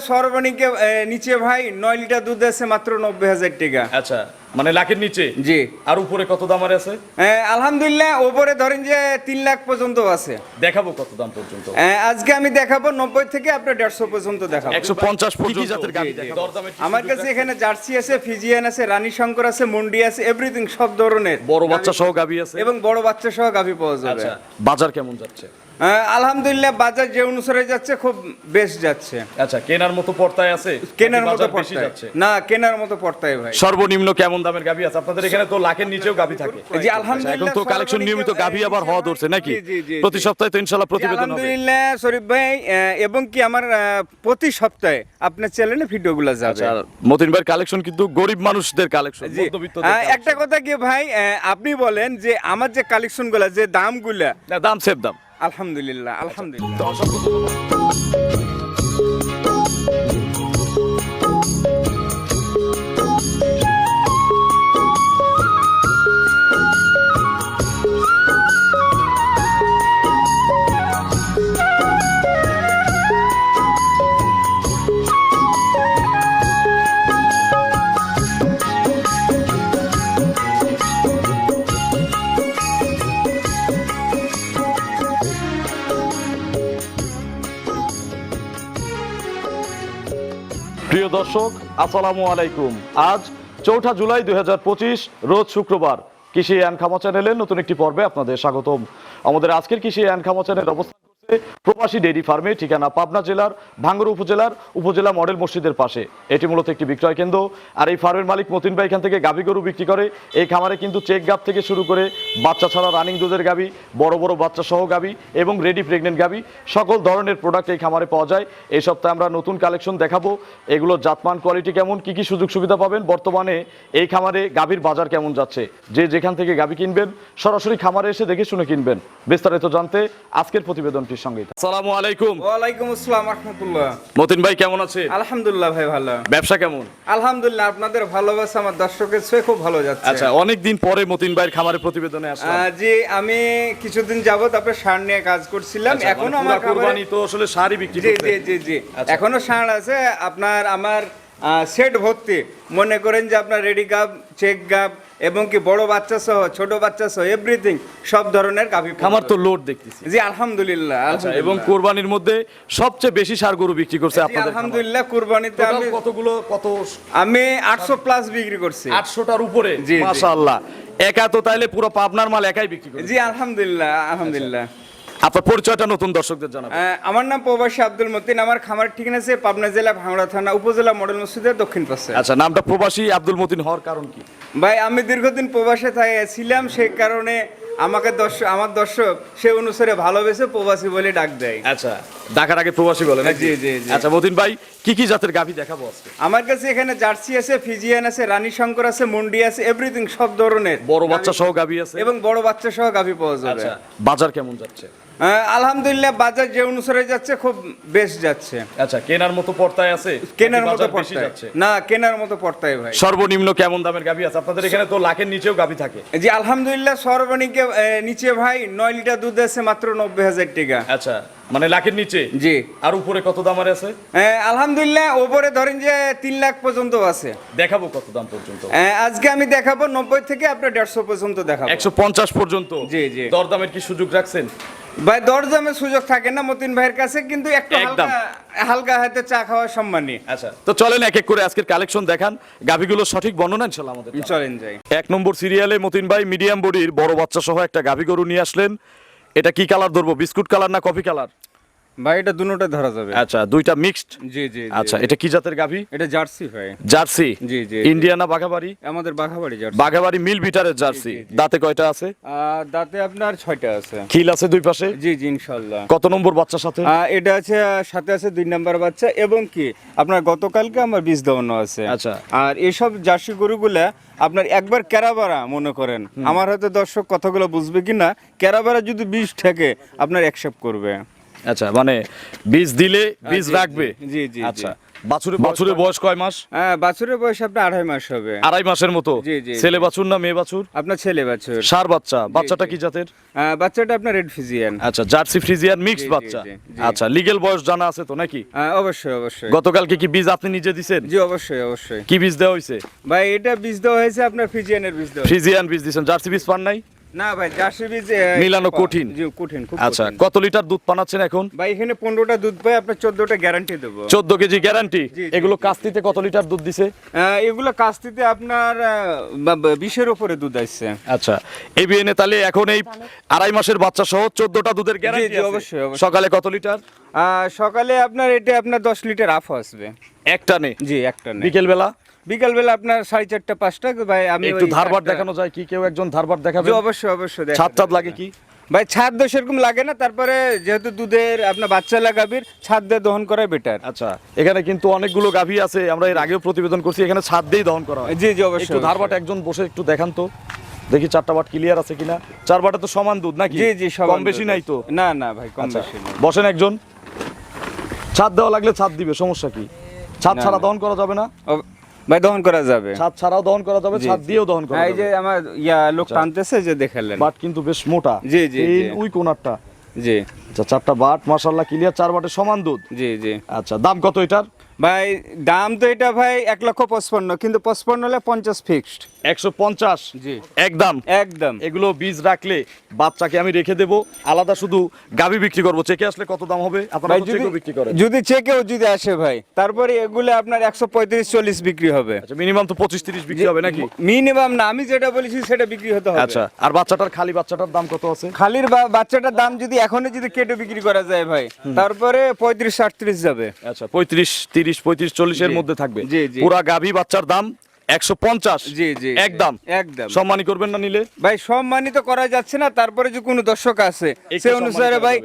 সর্বনিকে নিচে ভাই নয় লিটার দুধ আছে মাত্র নব্বই হাজার টাকা। আচ্ছা মানে লাখের নিচে? জি। আর উপরে কত দাম আর আছে? আলহামদুলিল্লাহ ওপরে ধরেন যে তিন লাখ পর্যন্ত আছে। দেখাবো কত দাম পর্যন্ত। আজকে আমি দেখাবো নব্বই থেকে আপনার দেড়শো পর্যন্ত দেখাবো। একশো পঞ্চাশ? আমার কাছে এখানে জার্সি আছে ফিজিয়ান আছে রানী শঙ্কর আছে মন্ডি আছে এভরিথিং সব ধরনের। বড় বাচ্চা সহ গাভী আছে? এবং বড় বাচ্চা সহ গাভী পাওয়া যাবে। আচ্ছা বাজার কেমন যাচ্ছে? আলহামদুলিল্লাহ বাজার যে অনুসারে যাচ্ছে খুব বেশ যাচ্ছে। আচ্ছা কেনার মতো পর্তায় আছে? কেনার মতো বেশি যাচ্ছে? না কেনার মতো পড়তায় ভাই। সর্বনিম্ন কেমন দামের গাভী আছে? আপনাদের এখানে তো লাখের নিচেও গাভী থাকে। জি আচ্ছা, এখন তো কালেকশন নিয়মিত গাভী আবার হওয়া ধরছে নাকি? জি, জি, জি, প্রতি সপ্তাহে তো ইনশাল্লাহ জি, প্রতিবেদন হবে। আলহামদুলিল্লাহ শরীফ ভাই এবং কি আমার প্রতি সপ্তাহে আপনার চ্যানেলে ভিডিওগুলো যাবে। আচ্ছা মতিন ভাইয়ের কালেকশন কিন্তু গরিব মানুষদের কালেকশন জি। একটা কথা কি ভাই আহ, আপনি বলেন যে আমার যে কালেকশনগুলো যে দামগুলা দাম সেভ দাম। আলহামদুলিল্লাহ আলহামদুলিল্লাহ দর্শক, আসসালামু আলাইকুম। আজ চৌঠা জুলাই দুই হাজার পঁচিশ, রোজ শুক্রবার। কৃষি অ্যান্ড খামা চ্যানেলের নতুন একটি পর্বে আপনাদের স্বাগতম। আমাদের আজকের কৃষি অ্যান্ড খামা চ্যানেল অবস্থান করছে প্রবাসী ডেইরি ফার্মে, ঠিকানা পাবনা জেলার, ভাঙ্গুর উপজেলার, উপজেলা মডেল মসজিদের পাশে। এটি মূলত একটি বিক্রয় কেন্দ্র। আর এই ফার্মের মালিক মতিন ভাই এখান থেকে গাভী গরু বিক্রি করে। এই খামারে কিন্তু চেক গাব থেকে শুরু করে বাচ্চা ছাড়া রানিং দুধের গাভী বড় বড় বাচ্চা সহ গাভী এবং রেডি প্রেগনেন্ট গাভী সকল ধরনের প্রোডাক্ট এই খামারে পাওয়া যায়। এই সপ্তাহে আমরা নতুন কালেকশন দেখাবো। এগুলোর জাতমান কোয়ালিটি কেমন, কি কি সুযোগ সুবিধা পাবেন? বর্তমানে এই খামারে গাভীর বাজার কেমন যাচ্ছে? যে যেখান থেকে গাভী কিনবেন, সরাসরি খামারে এসে দেখে শুনে কিনবেন। বিস্তারিত জানতে আজকের প্রতিবেদনটির সঙ্গে আসসালামু আলাইকুম। ওয়ালাইকুম আসসালাম রহমতুল্লাহ। মতিন ভাই কেমন আছে? আলহামদুলিল্লাহ ভাই ভালো। ব্যবসা কেমন? আলহামদুলিল্লাহ আপনাদের ভালোবাসা আমার দর্শকের ছুঁয়ে খুব ভালো যাচ্ছে। আচ্ছা অনেক দিন পরে মতিন ভাইয়ের খামারে প্রতিবেদনে আসলাম। জি আমি কিছুদিন যাবত আপনার সার নিয়ে কাজ করছিলাম। আচ্ছা, এখনও মানে আমার কুরবানি তো আসলে শাড়ি বিক্রি জি করতে। জি জি জি। আচ্ছা। এখনও ষাঁড় আছে। আপনার আমার সেট ভর্তি। মনে করেন যে আপনার রেডি গাব চেক গাব এবং কি বড় বাচ্চা সহ ছোট বাচ্চা সহ এভরিথিং সব ধরনের গাভী খামার তো লোড দেখতেছি। জি আলহামদুলিল্লাহ আচ্ছা এবং কুরবানির মধ্যে সবচেয়ে বেশি সার গরু বিক্রি করছে আপনাদের আলহামদুলিল্লাহ কুরবানিতে আমি কতগুলো কত আমি আটশো প্লাস বিক্রি করছি। 800 টার উপরে। মাশাআল্লাহ। একা তো তাইলে পুরো পাবনার মাল একাই বিক্রি করে জি আলহামদুলিল্লাহ আলহামদুলিল্লাহ। আপনার পরিচয়টা নতুন দর্শকদের জানাবেন। আমার নাম প্রবাসী আব্দুল মতিন আমার খামার ঠিকানা আছে পাবনা জেলা ভাঙড়া থানা উপজেলা মডেল মসজিদের দক্ষিণ পাশে। আচ্ছা নামটা প্রবাসী আব্দুল মতিন হওয়ার কারণ কি? ভাই আমি দীর্ঘদিন প্রবাসে থাই- ছিলাম সেই কারণে আমাকে দর্শক আমার দর্শক সে অনুসারে ভালোবেসে প্রবাসী বলে ডাক দেয়। আচ্ছা ঢাকার আগে প্রবাসী বলে জি, জি। আচ্ছা মতিন ভাই কি কি জাতের গাভী দেখাবো আজকে? আমার কাছে এখানে জার্সি আছে ফিজিয়ান আছে রানী শঙ্কর আছে মন্ডি আছে এভরিথিং সব ধরনের। বড় বাচ্চা সহ গাভী আছে? এবং বড় বাচ্চা সহ গাভী পাওয়া যাবে। আচ্ছা বাজার কেমন যাচ্ছে? আলহামদুলিল্লাহ বাজার যে অনুসারে যাচ্ছে খুব বেশ যাচ্ছে। আচ্ছা কেনার মতো পর্তায় আছে? কেনার মতো পর্তায় না কেনার মতো পর্তায় ভাই। সর্বনিম্ন কেমন দামের গাভী গাভী আছে? আপনাদের এখানে তো লাখের নিচেও গাভী থাকে। জি আলহামদুলিল্লাহ সর্বনিম্ন নিচে ভাই নয় লিটার দুধ আছে মাত্র নব্বই হাজার টাকা। আচ্ছা মানে লাখের নিচে? জি। আর উপরে কত দাম আর আছে? আলহামদুলিল্লাহ ওপরে ধরেন যে তিন লাখ পর্যন্ত আছে। দেখাবো কত দাম পর্যন্ত। আজকে আমি দেখাবো নব্বই থেকে আপনার দেড়শো পর্যন্ত দেখাবো। একশো পঞ্চাশ পর্যন্ত? জি জি। দরদামের কি সুযোগ রাখছেন? ভাই দরদামের সুযোগ থাকে না মতিন ভাইয়ের কাছে কিন্তু একটু একদম। হালকা হালকা হাতে চা খাওয়ার সম্মানী। আচ্ছা তো চলেন এক এক করে আজকের কালেকশন দেখান। গাভীগুলো সঠিক বর্ণনা ইনশাল্লাহ আমাদের চলেন যাই। এক নম্বর সিরিয়ালে মতিন ভাই মিডিয়াম বডির বড় বাচ্চা সহ একটা গাভী গরু নিয়ে আসলেন। এটা কি কালার ধরবো? বিস্কুট কালার না কফি কালার? ভাই এটা দুটোটা ধরা যাবে। আচ্ছা দুইটা মিক্সড জি জি। আচ্ছা এটা কি জাতের গাভী? এটা জার্সি ভাই। জার্সি? জি, জি। ইন্ডিয়ানা বাঘাবাড়ি? আমাদের বাঘাবাড়ি জার্সি। বাঘাবাড়ি মিল বিটারের জার্সি। দাঁতে কয়টা আছে? দাঁতে আপনার ছয়টা আছে। খিল আছে দুই পাশে? জি জি ইনশাল্লাহ কত নম্বর বাচ্চার সাথে? এটা আছে সাথে আছে দুই নাম্বার বাচ্চা এবং কি আপনার গতকালকে আমার বীজ দেওয়ানো আছে। আচ্ছা। আর এসব জার্সি গরুগুলা আপনার একবার ক্যারাবারা মনে করেন। আমার হয়তো দর্শক কথাগুলো বুঝবে কি না কেরাবারা যদি বীজ থাকে আপনার অ্যাকসেপ্ট করবে। আচ্ছা মানে বীজ দিলে বীজ রাখবে? জি, জি, আচ্ছা বাছুরের বাছুরের বয়স কয় মাস? হ্যাঁ বাছুরের বয়স আপনার আড়াই মাস হবে। আড়াই মাসের মতো? জি, জি, ছেলে বাছুর না মেয়ে বাছুর? আপনার ছেলে বাছুর। সার বাচ্চা। বাচ্চাটা কি জাতের? বাচ্চাটা আপনার রেড ফিজিয়ান আচ্ছা জার্সি ফ্রিজিয়ান মিক্সড বাচ্চা। আচ্ছা লিগেল বয়স জানা আছে তো নাকি? অবশ্যই অবশ্যই। গতকালকে কি বীজ আপনি নিজে দিছেন? জি অবশ্যই অবশ্যই। কি বীজ দেওয়া হয়েছে? ভাই এটা বীজ দেওয়া হয়েছে আপনার ফিজিয়ানের বীজ দেওয়া। ফ্রিজিয়ান বীজ দিছেন। জার্সি বীজ পান নাই? না ভাই জার্সি বীজ মিলানো কঠিন। কঠিন খুব আচ্ছা কত লিটার দুধ পানাচ্ছেন এখন? ভাই এখানে পনেরোটা দুধ পাই আপনার চোদ্দটা গ্যারান্টি দেবো। চোদ্দ কেজি গ্যারান্টি এগুলো কাস্তিতে কত লিটার দুধ দিছে? এগুলো কাস্তিতে আপনার আহ, বা- বা উপরে দুধ আসছে। আচ্ছা এই বিএনএ তাহলে এখন এই আড়াই মাসের বাচ্চা সহ চোদ্দটা দুধের গ্যারান্টি অবশ্যই। সকালে কত লিটার? সকালে আপনার এটা আপনার দশ লিটার আফ আসবে। একটা নে জি একটা নেই। বিকেল বেলা বিকালবেলা আপনার সাড়ে চারটা পাঁচটা ভাই আমি একটু ধারবার দেখানো যায় কি কেউ একজন ধারবার দেখাবে অবশ্যই অবশ্যই দেখা ছাদ লাগে কি? ভাই ছাদ সেরকম লাগে না তারপরে যেহেতু দুধের আপনার বাচ্চা লাগাবির ছাদ দিয়ে দহন করা বেটার আচ্ছা এখানে কিন্তু অনেকগুলো গাভী আছে আমরা এর আগেও প্রতিবেদন করছি এখানে ছাদ দিয়েই দহন করা হয়। জি জি অবশ্যই একটু ধারবাট একজন বসে একটু দেখান তো। দেখি চারটা বাট ক্লিয়ার আছে কিনা। চার বাটে তো সমান দুধ নাকি? জি জি সব কম বেশি নাই তো? না না ভাই কম আচ্ছা বেশি বসেন একজন। ছাদ দেওয়া লাগলে ছাদ দিবে সমস্যা কি? ছাদ ছাড়া দহন করা যাবে না? ভাই দহন করা যাবে। ছাদ ছাড়াও দহন করা যাবে ছাদ দিয়েও দহন করা হ্যাঁ, এই যে আমার ইয়া লোক টানতেছে যে দেখালেন। বাট কিন্তু বেশ মোটা। জি, জি, এই জি। ওই কোনারটা। জি। আচ্ছা চারটা বাট মাশাআল্লাহ ক্লিয়ার চার বাটে সমান দুধ। জি জি। আচ্ছা দাম কত এটার? ভাই দাম তো এটা ভাই এক লক্ষ পঁচপন্ন কিন্তু পঁচপন্ন হলে পঞ্চাশ ফিক্সড একশো পঞ্চাশ? জি। একদম। একদম। এগুলো বীজ রাখলে বাচ্চাকে আমি রেখে দেবো। আলাদা শুধু গাবি বিক্রি করব। চেকে আসলে কত দাম হবে? আপনারা যদি চেকেও বিক্রি করেন। যদি চেকেও যদি আসে ভাই তারপরে এগুলো আপনার একশো পঁয়ত্রিশ চল্লিশ বিক্রি হবে। আচ্ছা মিনিমাম তো পঁচিশ তিরিশ বিক্রি হবে নাকি? মিনিমাম না আমি যেটা বলেছি সেটা বিক্রি হতে হবে। আচ্ছা আর বাচ্চাটার খালি বাচ্চাটার দাম কত আছে? খালির বাচ্চাটার দাম যদি এখনই যদি কেটে বিক্রি করা যায় ভাই তারপরে পঁয়ত্রিশ আটত্রিশ যাবে। আচ্ছা পঁয়ত্রিশ তিরিশ পঁয়ত্রিশ চল্লিশের এর মধ্যে থাকবে। পুরা গাভী বাচ্চার দাম একশো পঞ্চাশ। জি জি একদম। একদম। সম্মানী করবেন না নিলে? ভাই সম্মানিত করা যাচ্ছে না তারপরে যে কোনো দর্শক আছে সে অনুসারে ভাই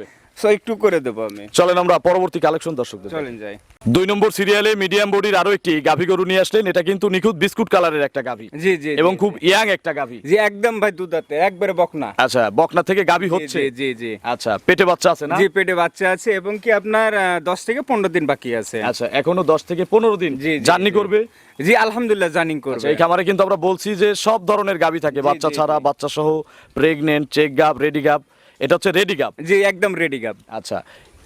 একটু করে দেবো আমি। চলেন আমরা পরবর্তী কালেকশন দর্শকদের চলেন যাই। দুই নম্বর সিরিয়ালে মিডিয়াম বডির আরও একটি গাভি গরু নিয়ে আসলেন। এটা কিন্তু নিখুঁত বিস্কুট কালারের একটা গাভি। জি জি এবং খুব ইয়াং একটা গাভি। জি একদম ভাই দুধাতে একবারে বকনা। আচ্ছা বকনা থেকে গাভি হচ্ছে? জি জি আচ্ছা পেটে বাচ্চা আছে না? জি পেটে বাচ্চা আছে এবং কি আপনার আহ, দশ থেকে পনেরো দিন বাকি আছে। আচ্ছা এখনও দশ থেকে পনেরো দিন জি, জি, জার্নি করবে? জি আলহামদুলিল্লাহ জানিং আচ্ছা করবে এই খামারে কিন্তু আমরা বলছি যে সব ধরনের গাভি থাকে বাচ্চা ছাড়া বাচ্চা সহ প্রেগনেন্ট চেক গাব রেডি গাব এটা হচ্ছে রেডি গাব জি একদম রেডি গাব আচ্ছা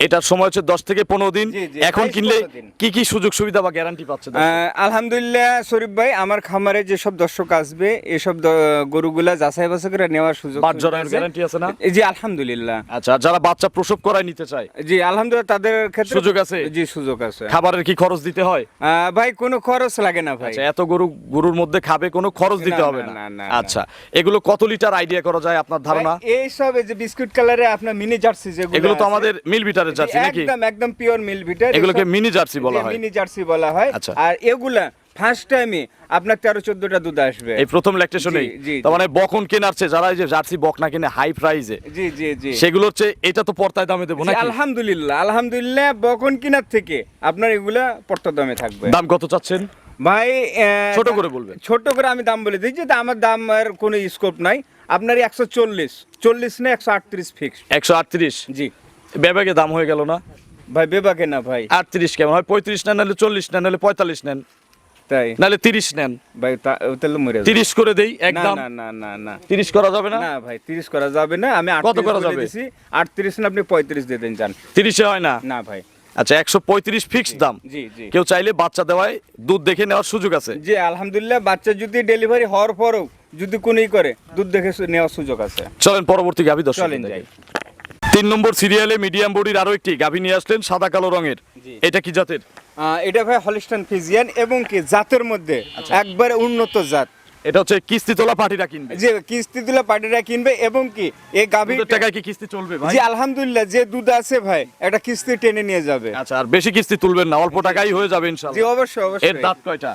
এটার সময় হচ্ছে দশ থেকে পনেরো দিন। এখন কিনলে কি কি সুযোগ সুবিধা বা গ্যারান্টি পাচ্ছে আলহামদুলিল্লাহ শরীফ ভাই আমার খামারে যেসব দর্শক আসবে এসব গরুগুলা যাচাই বাছাই করে নেওয়ার সুযোগ। গ্যারান্টি আছে না? জি আলহামদুলিল্লাহ। আচ্ছা যারা বাচ্চা প্রসব করায় নিতে চায় জি আলহামদুলিল্লাহ তাদের ক্ষেত্রে সুযোগ আছে? জি সুযোগ আছে। খাবারের কি খরচ দিতে হয়? ভাই কোনো খরচ লাগে না ভাই। আচ্ছা এত গরু গরুর মধ্যে খাবে কোনো খরচ দিতে হবে না। আচ্ছা এগুলো কত লিটার আইডিয়া করা যায় আপনার ধারণা? এই সব যে বিস্কুট কালারে আপনার মিনি জার্সি যেগুলো এগুলো তো আমাদের মিল জার্সি নাকি? একদম একদম পিওর মিল এগুলোকে মিনি জার্সি বলা হয়। মিনি জার্সি বলা হয়। আচ্ছা। আর এগুলা ফার্স্ট টাইমে আপনার তেরো চোদ্দটা দুধ আসবে। এই প্রথম ল্যাকটেশনেই তার মানে বকন কেনার চেয়ে যারা এই যে জার্সি বক না কিনে হাই প্রাইজে জি জি জি। সেগুলো হচ্ছে এটা তো পর্তায় দামে দেবো নাকি? আলহামদুলিল্লাহ আলহামদুলিল্লাহ বকন কিনার থেকে আপনার এগুলা দামে থাকবে। দাম কত চাচ্ছেন? ভাই ছোট করে বলবেন। ছোট করে আমি দাম বলে দিচ্ছি যে আমার দাম আর কোনো স্কোপ নাই। আপনার একশো চল্লিশ চল্লিশ না একশো আটত্রিশ ফিক্স একশো আটত্রিশ? জি। ব্যাবাগে দাম হয়ে গেল না? ভাই বেবাকে না ভাই। আটত্রিশ কেমন? হয় পঁয়ত্রিশ নেন নাহলে চল্লিশ নেন নাহলে পঁয়তাল্লিশ নেন। তাই? নাহলে তিরিশ নেন। ভাই তাহলে মরে তিরিশ করে দেই একদম না না না না তিরিশ করা যাবে না? না ভাই তিরিশ করা যাবে না। আমি কত করা যাবে? আটত্রিশ না আপনি পঁয়ত্রিশ দিয়ে দেন যান। তিরিশে হয় না? না ভাই। আচ্ছা একশো পঁয়ত্রিশ ফিক্স দাম। জি জি। কেউ চাইলে বাচ্চা দেওয়ায় দুধ দেখে নেওয়ার সুযোগ আছে? জি আলহামদুলিল্লাহ বাচ্চা যদি ডেলিভারি হওয়ার পরেও যদি কোনই করে দুধ দেখে নেওয়ার সুযোগ আছে। চলেন পরবর্তী গাভী দর্শক চলেন যাই। তিন নম্বর সিরিয়ালে মিডিয়াম বডির আরও একটি গাভী নিয়ে আসলেন সাদা কালো রঙের। এটা কি জাতের? এটা ভাই হলিস্টান ফিজিয়ান এবং কি জাতের মধ্যে আচ্ছা। একবারে উন্নত জাত। এটা হচ্ছে কিস্তি তোলা পাটিরা কিনবে। যে কিস্তি দিলে পার্টিরা কিনবে এবং কি এই গাভী দুধের টাকায় কি কিস্তি চলবে ভাই? জি আলহামদুলিল্লাহ যে দুধ আছে ভাই একটা কিস্তি টেনে নিয়ে যাবে। আচ্ছা আর বেশি কিস্তি তুলবেন না অল্প টাকাই হয়ে যাবে ইনশাআল্লাহ। জি ইনশাআল্লাহ অবশ্যই। এর দাঁত কয়টা?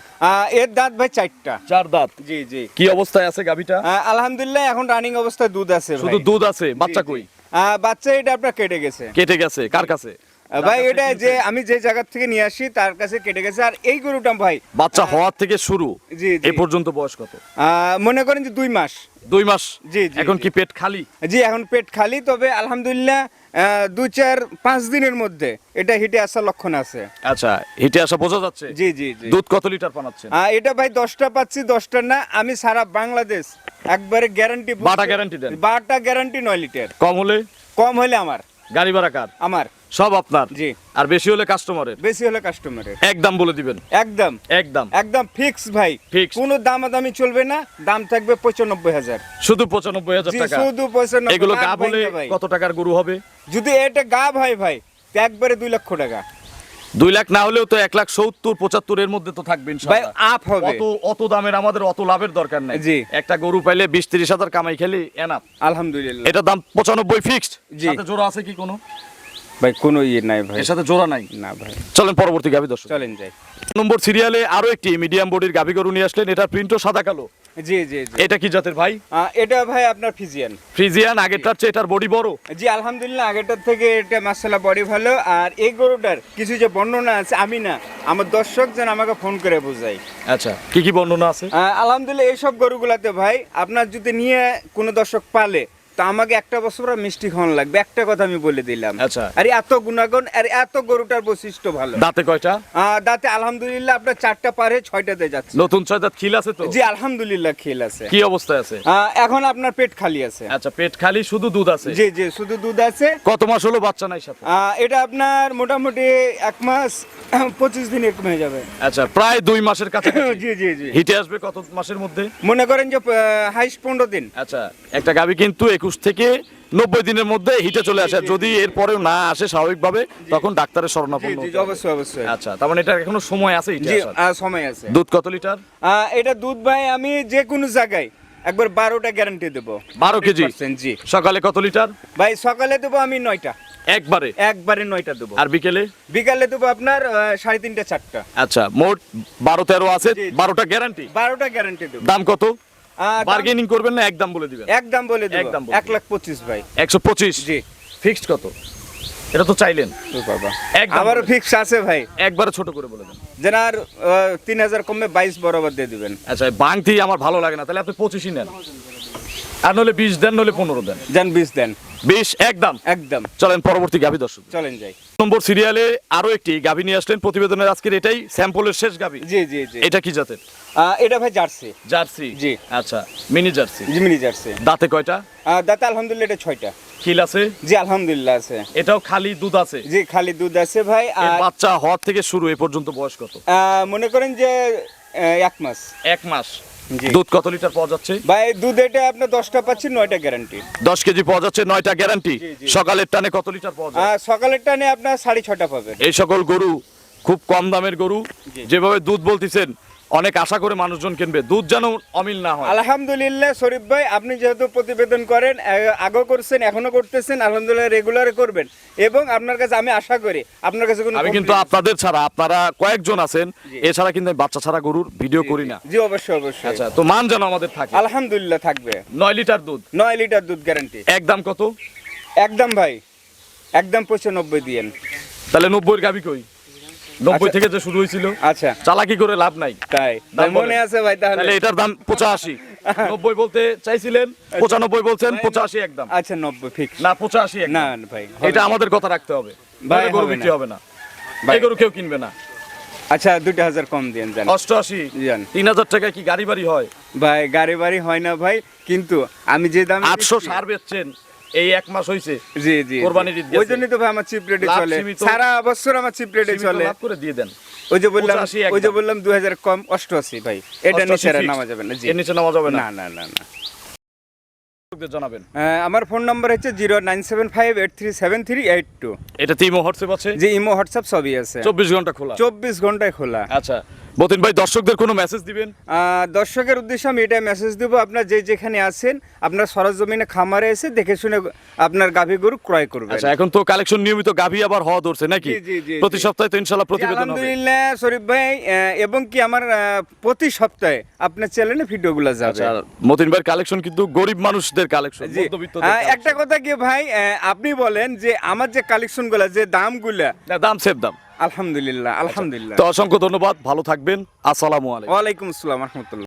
এর দাঁত ভাই চারটা। চার দাঁত? জি জি। কি অবস্থায় আছে গাভীটা? আলহামদুলিল্লাহ এখন রানিং অবস্থায় দুধ আছে শুধু দুধ আছে বাচ্চা কই? বাচ্চা এটা আপনার কেটে গেছে। কেটে গেছে কার কাছে? ভাই এটা যে আমি যে জায়গা থেকে নিয়ে আসি তার কাছে কেটে গেছে। আর এই গরুটা ভাই বাচ্চা হওয়ার থেকে শুরু জি, জি। এ পর্যন্ত বয়স কত? মনে করেন যে দুই মাস। দুই মাস? জি, এখন কি পেট খালি? জি এখন পেট খালি তবে আলহামদুলিল্লাহ দু চার পাঁচ দিনের মধ্যে এটা হিটে আসার লক্ষণ আছে। আচ্ছা হিটে আসা বোঝা যাচ্ছে? জি জি জি। দুধ কত লিটার পানাচ্ছেন? এটা ভাই দশটা পাচ্ছি দশটা না আমি সারা বাংলাদেশ একবারে গ্যারান্টি বাটা guarantee দেন? বাটা গ্যারান্টি নয় লিটার। কম হলে? কম হলে আমার। গাড়ি ভাড়া কার? আমার। সব আপনার? জি। আর বেশি হলে কাস্টমারের বেশি হলে কাস্টমারের একদম বলে দিবেন। একদম। একদম। একদম ফিক্স ভাই। ফিক্স কোনো দামাদামি চলবে না দাম থাকবে পঁচানব্বই হাজার। শুধু পঁচানব্বই হাজার টাকা? শুধু পঁচানব্বই। এগুলো গা বলে। কত টাকার গরু হবে? যদি এটা গা ভাই ভাই একবারে দুই লক্ষ টাকা। দুই লাখ না হলেও তো এক লাখ সত্তর পঁচাত্তর এর মধ্যে তো থাকবে ভাই আপ হবে। অত অত দামের আমাদের অত লাভের দরকার নেই। জি। একটা গরু পাইলে বিশ তিরিশ হাজার কামাই খেলে এনাফ আলহামদুলিল্লাহ। এটা দাম পঁচানব্বই ফিক্সড জি। জোড়া আছে কি কোনো? ভাই কোনো ইয়ে নাই ভাই। এর সাথে জোড়া নাই? না ভাই। চলেন পরবর্তী গাভি দর্শক। চলেন যাই। নম্বর সিরিয়ালে আরও একটি মিডিয়াম বডির গাভি গরু নিয়ে আসলেন। এটা প্রিন্টও সাদা কালো। জি জি জি। এটা কি জাতের ভাই? এটা ভাই আপনার ফিজিয়ান। ফ্রিজিয়ান আগেরটার চেয়ে এটার বডি বড়? জি আলহামদুলিল্লাহ আগেরটার থেকে এটা মাসাল্লাহ বডি ভালো। আর এই গরুটার কিছু যে বর্ণনা আছে আমি না আমার দর্শক যেন আমাকে ফোন করে বোঝাই আচ্ছা কি কি বর্ণনা আছে? আলহামদুলিল্লাহ এইসব গরুগুলাতে ভাই আপনার যদি নিয়ে কোনো দর্শক পালে তা আমাকে একটা বছর পর মিষ্টি খাওয়ানো লাগবে। একটা কথা আমি বলে দিলাম। আচ্ছা। আর এত গুণাগুণ আর এত গরুটার বৈশিষ্ট্য ভালো। দাঁতে কয়টা? দাঁতে আলহামদুলিল্লাহ আপনার চারটা পারে ছয়টাতে যাচ্ছে। নতুন ছয় দাঁত খিল আছে তো? জি আলহামদুলিল্লাহ খেল আছে। কি অবস্থায় আছে? এখন আপনার পেট খালি আছে। আচ্ছা পেট খালি শুধু দুধ আছে? জি জি শুধু দুধ আছে। কত মাস হলো বাচ্চা নাই সাথে? এটা আপনার মোটামুটি এক মাস পঁচিশ দিন একটু হয়ে যাবে। আচ্ছা প্রায় দুই মাসের কাছে জি জি জি। হিটে আসবে কত মাসের মধ্যে? মনে করেন যে হাইস পনেরো দিন। আচ্ছা একটা গাবি কিন্তু একুশ থেকে নব্বই দিনের মধ্যে হিটে চলে আসে। যদি এরপরেও না আসে স্বাভাবিকভাবে তখন ডাক্তারের শরণাপন্ন। অবশ্যই অবশ্যই। আচ্ছা তার মানে এটা এখনও সময় আছে সময় আছে। দুধ কত লিটার? এটা দুধ ভাই আমি যে কোনো জায়গায় একবার বারোটা গ্যারান্টি দেবো। বারো কেজি? 100% জি। সকালে কত লিটার? ভাই সকালে দেবো আমি নয়টা। একবারে? একবারে নয়টা দেবো। আর বিকেলে? বিকালে দেবো আপনার সাড়ে তিনটা চারটা। আচ্ছা মোট বারো তেরো আছে। বারোটা গ্যারান্টি বারোটা গ্যারান্টি দেবো। দাম কত? বার্গেনিং করবেন না একদম বলে দিবেন। একদম বলে দিবেন একদম এক লাখ পঁচিশ ভাই। একশো পঁচিশ? জি। ফিক্সড কত? এটা তো চাইলেন। আবারও বাবা। আমারও ফিক্স আছে ভাই। একবার ছোট করে বলে দেন। যেন আর তিন হাজার কমে বাইশ বরাবর দিয়ে দিবেন। আচ্ছা বাংতি আমার ভালো লাগে না তাহলে আপনি পঁচিশই নেন। আর নলে বিশ দেন নলে পনেরো দেন। যান বিশ দেন। বিশ একদম একদম। চলেন পরবর্তী গাভী দর্শক। চলেন যাই। নম্বর সিরিয়ালে আরও একটি গাভী নিয়ে আসলেন। প্রতিবেদনের আজকের এটাই স্যাম্পলের শেষ গাভী। জি জি জি। এটা কি জাতের? এটা ভাই জার্সি। জার্সি? জি। আচ্ছা মিনি জার্সি। Gemini jersey. দাঁতে কয়টা? দাঁতে আলহামদুলিল্লাহ এটা ছয়টা। খিল আছে? জি আলহামদুলিল্লাহ আছে। এটাও খালি দুধ আছে? জি খালি দুধ আছে ভাই আর বাচ্চা হওয়ার থেকে শুরু এ পর্যন্ত বয়স কত? মনে করেন যে এক মাস। এক মাস। জি। দুধ কত লিটার পাওয়া যাচ্ছে? ভাই দুধ এটা আপনার দশটা পাচ্ছেন নয়টা গ্যারান্টি দশ কেজি পাওয়া যাচ্ছে নয়টা গ্যারান্টি। সকালের টানে কত লিটার পাওয়া যায়? সকালের টানে আপনার সাড়ে ছটা পাবেন। এই সকল গরু খুব কম দামের গরু যেভাবে দুধ বলতেছেন অনেক আশা করে মানুষজন কিনবে। দুধ যেন অমিল না হয়। আলহামদুলিল্লাহ শরীফ ভাই আপনি যেহেতু প্রতিবেদন করেন আগেও করছেন এখনও করতেছেন আলহামদুলিল্লাহ রেগুলার করবেন। এবং আপনার কাছে আমি আশা করি আপনার কাছে কোনো আমি কিন্তু আপনাদের ছাড়া আপনারা কয়েকজন আছেন এছাড়া কিন্তু আমি বাচ্চা ছাড়া গরুর ভিডিও করি না। জি অবশ্যই অবশ্যই। আচ্ছা তো মান যেন আমাদের থাকে। আলহামদুলিল্লাহ থাকবে। নয় লিটার দুধ। নয় লিটার দুধ গ্যারান্টি একদম কত? একদম ভাই একদম পঁচানব্বই দিয়েন। তাহলে নব্বই গাবি কই? নব্বই আচ্ছা। থেকে যে শুরু হয়েছিল। আচ্ছা। চালাকি করে লাভ নাই। তাই। মনে আছে ভাই তাহলে? এটার দাম পঁচাশি। নব্বই বলতে চাইছিলেন পঁচানব্বই বলছেন পঁচাশি একদম। আচ্ছা নব্বই ফিক্স না পঁচাশি না ভাই এটা আমাদের কথা রাখতে হবে। ভাই, ভাই গরু বিক্রি হবে না। ভাই। গরু কেউ কিনবে না। আচ্ছা দুটো হাজার কম দিয়েন জান অষ্টআশি। জান তিন হাজার টাকায় কি গাড়ি বাড়ি হয়? ভাই গাড়ি বাড়ি হয় না ভাই। কিন্তু আমি যে দাম আটশো সার বেচছেন। এই এক মাস হয়েছে জি জি কোরবানির ঈদ ওই জন্যই তো ভাই আমার চিপ রেটে চলে। সারা বছর আমার চিপ রেটে চলে। লাভ করে দিয়ে দেন। ওই যে বললাম ওই যে বললাম দুই হাজার কম অষ্টআশি ভাই। এটা নিচে নামা যাবে না জি। এর নিচে নামা যাবে না। না না না জানাবেন। আমার ফোন নাম্বার হচ্ছে zero nine seven five eight three seven three eight two. এটা তিমো হোয়াটসঅ্যাপ আছে? যে ইমো হোয়াটসঅ্যাপ সবই আছে। চব্বিশ ঘণ্টা খোলা। চব্বিশ ঘন্টায় খোলা। আচ্ছা। মতিন ভাই দর্শকদের কোনো মেসেজ দিবেন? দর্শকের উদ্দেশ্যে আমি এটা মেসেজ দেবো আপনার যে যেখানে আছেন আপনার সরজমিনে খামারে এসে দেখে শুনে আপনার গাভী গরু ক্রয় করবেন। আচ্ছা এখন তো কালেকশন নিয়মিত গাভী আবার হওয়া ধরছে নাকি? প্রতি সপ্তাহে তো ইনশাল্লাহ প্রতিবেদন হবে। আলহামদুলিল্লাহ শরীফ ভাই এবং কি আমার প্রতি সপ্তাহে আপনার চ্যানেলে ভিডিওগুলো যাবে। আচ্ছা মতিন ভাইয়ের কালেকশন কিন্তু গরিব মানুষদের কালেকশন মধ্যবিত্তদের একটা কথা কি ভাই আপনি বলেন যে আমার যে কালেকশনগুলো যে দামগুলা দাম সেভ দাম। আলহামদুলিল্লাহ আলহামদুলিল্লাহ। তো অসংখ্য ধন্যবাদ ভালো থাকবেন। আসসালামু আলাইকুম। ওয়ালাইকুম আসসালাম রহমতুল্লাহ।